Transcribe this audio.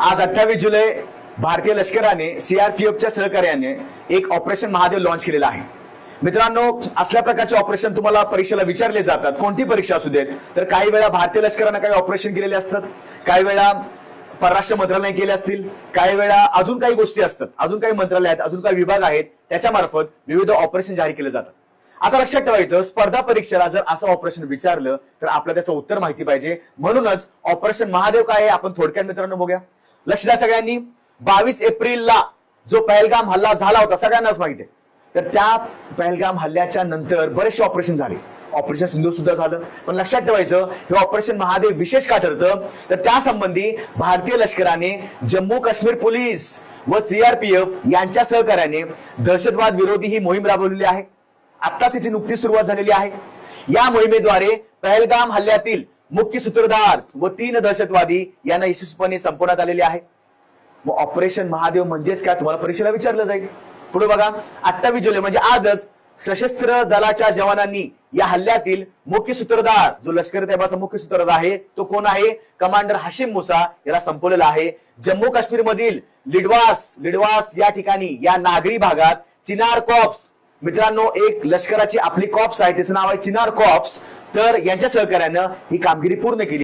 आज अठ्ठावीस जुलै भारतीय लष्कराने सीआरपीएफच्या सहकार्याने एक ऑपरेशन महादेव लॉन्च केलेलं आहे. मित्रांनो असल्या प्रकारचे ऑपरेशन तुम्हाला परीक्षेला विचारले जातात. कोणती परीक्षा असू देत? तर काही वेळा भारतीय लष्करानं काही ऑपरेशन केलेले असतात. काही वेळा परराष्ट्र मंत्रालय केले असतील. काही वेळा अजून काही गोष्टी असतात. अजून काही मंत्रालय आहेत अजून काही विभाग आहेत. त्याच्या मार्फत विविध ऑपरेशन जाहीर केले जातात. आता लक्षात ठेवायचं स्पर्धा परीक्षेला जर असं ऑपरेशन विचारलं तर आपल्याला त्याचं उत्तर माहिती पाहिजे. म्हणूनच ऑपरेशन महादेव काय आहे? आपण थोडक्यात मित्रांनो बघूया. लक्ष द्या सगळ्यांनी बावीस एप्रिलला जो पहलगाम हल्ला झाला होता सगळ्यांनाच माहिती आहे. तर त्या पहलगाम हल्ल्याच्या नंतर बरेचसे ऑपरेशन झाले. ऑपरेशन सिंधू सुद्धा झालं. पण लक्षात ठेवायचं हे ऑपरेशन महादेव विशेष का ठरतं? तर त्या संबंधी भारतीय लष्कराने जम्मू काश्मीर पोलीस व सीआरपीएफ यांच्या सहकार्याने दहशतवाद विरोधी ही मोहीम राबवलेली आहे. आत्ताच याची नुकतीच सुरुवात झालेली आहे. या मोहिमेद्वारे पहलगाम हल्ल्यातील मुख्य सूत्रधार व तीन दहशतवादी यांना यशस्वीपणे संपवण्यात आलेले आहे. मग ऑपरेशन महादेव म्हणजेच काय? तुम्हाला परीक्षेला विचारलं जाईल. पुढे बघा अठ्ठावीस जुलै म्हणजे आजच सशस्त्र दलाच्या जवानांनी या हल्ल्यातील मुख्य सूत्रधार जो लष्कर तैबाचा मुख्य सूत्रधार आहे तो कोण आहे? कमांडर हाशिम मुसा याला संपवलेला आहे. जम्मू काश्मीर मधील लिडवास लिडवास या ठिकाणी या नागरी भागात चिनार कॉप्स मित्रांनो एक लष्कराची आपली कॉप्स आहे त्याचं नाव आहे चिनार कॉप्स तर यांच्या सहकार्यानं ही कामगिरी पूर्ण केली.